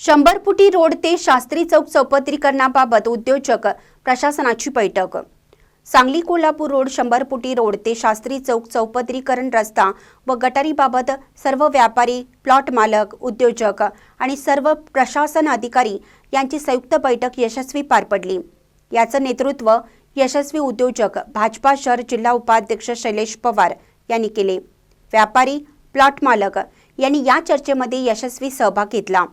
शंभर फुटी रोड ते शास्त्री चौक चौपदरीकरणाबाबत उद्योजक प्रशासनाची बैठक. सांगली कोल्हापूर रोड शंभर फुटी रोड ते शास्त्री चौक चौपदरीकरण रस्ता व गटारीबाबत सर्व व्यापारी प्लॉट मालक उद्योजक आणि सर्व प्रशासन अधिकारी यांची संयुक्त बैठक यशस्वी पार पडली. याचं नेतृत्व यशस्वी उद्योजक भाजपा शहर जिल्हा उपाध्यक्ष शैलेश पवार यांनी केले. व्यापारी प्लॉट मालक यांनी या चर्चेमध्ये यशस्वी सहभाग घेतला.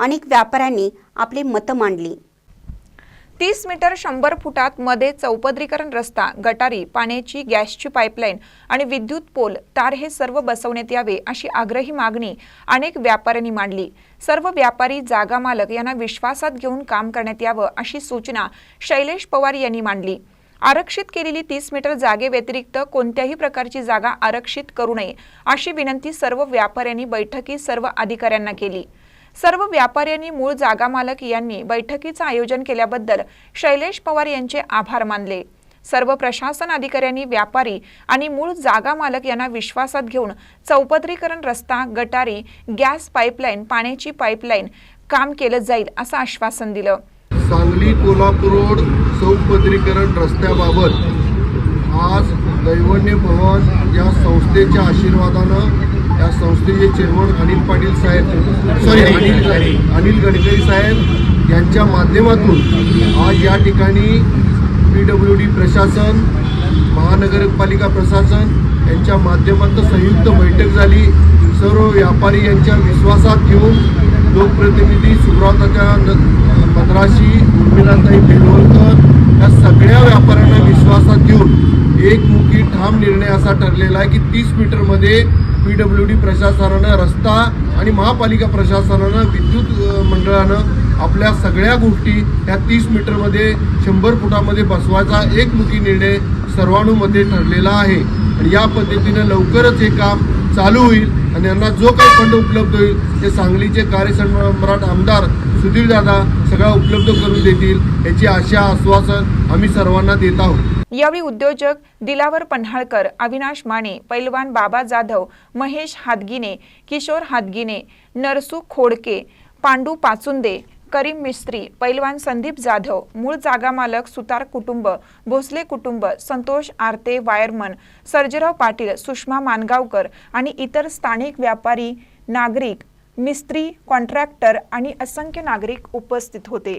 अनेक व्यापाऱ्यांनी आपली मतं मांडली. तीस मीटर शंभर फुटात मध्ये चौपदरीकरण रस्ता गटारी पाण्याची गॅसची पाईपलाईन आणि विद्युत पोल तार हे सर्व बसवण्यात यावे अशी आग्रही मागणी अनेक व्यापाऱ्यांनी मांडली. सर्व व्यापारी जागा मालक यांना विश्वासात घेऊन काम करण्यात यावं अशी सूचना शैलेश पवार यांनी मांडली. आरक्षित केलेली तीस मीटर जागेव्यतिरिक्त कोणत्याही प्रकारची जागा आरक्षित करू नये अशी विनंती सर्व व्यापाऱ्यांनी बैठकीत सर्व अधिकाऱ्यांना केली. सर्व व्यापाऱ्यांनी मूळ जागा मालक यांनी बैठकीचं आयोजन केल्याबद्दल शैलेश पवार यांचे आभार मानले. सर्व प्रशासन अधिकाऱ्यांनी व्यापारी आणि मूळ जागा मालक यांना विश्वासात घेऊन चौपदरीकरण रस्ता गटारी गॅस पाईपलाईन पाण्याची पाईपलाईन काम केलं जाईल असं आश्वासन दिलं. सांगली कोल्हापूर रोड चौपदरीकरण रस्त्याबाबत आज दैवन्य भवन या संस्थेच्या आशीर्वादानं या संस्थेचे चेअरमन अनिल पाटील साहेब सॉरी अनिल अनिल गडकरी. साहेब यांच्या माध्यमातून आज या ठिकाणी पी डब्ल्यू डी प्रशासन महानगरपालिका प्रशासन यांच्या माध्यमातून संयुक्त बैठक झाली. सर्व व्यापारी यांच्या विश्वासात घेऊन लोकप्रतिनिधी सुब्रताच्या मद्राशी उर्मिलाताई बेलवलकर या सगळ्या व्यापाऱ्यांना विश्वासात घेऊन एकमुखी ठाम निर्णय असा ठरलेला आहे की तीस मीटरमध्ये पी डब्ल्यू डी प्रशासनानं रस्ता आणि महापालिका प्रशासनानं विद्युत मंडळानं आपल्या सगळ्या गोष्टी ह्या तीस मीटरमध्ये शंभर फुटामध्ये बसवायचा एकमुखी निर्णय सर्वानुमते ठरलेला आहे. आणि या पद्धतीनं लवकरच हे काम चालू होईल आणि यांना जो काही फंड उपलब्ध होईल ते सांगलीचे कार्यसम्राट आमदार सुधीरदादा सगळा उपलब्ध करून देतील याची आशा आश्वासन आम्ही सर्वांना देत आहोत. यावेळी उद्योजक दिलावर पन्हाळकर अविनाश माने पैलवान बाबा जाधव महेश हादगिने किशोर हादगिने नरसू खोडके पांडू पाचुंदे करीम मिस्त्री पैलवान संदीप जाधव मूळ जागा मालक सुतार कुटुंब भोसले कुटुंब संतोष आरते वायरमन सर्जेराव पाटील सुषमा मानगावकर आणि इतर स्थानिक व्यापारी नागरिक मिस्त्री कॉन्ट्रॅक्टर आणि असंख्य नागरिक उपस्थित होते.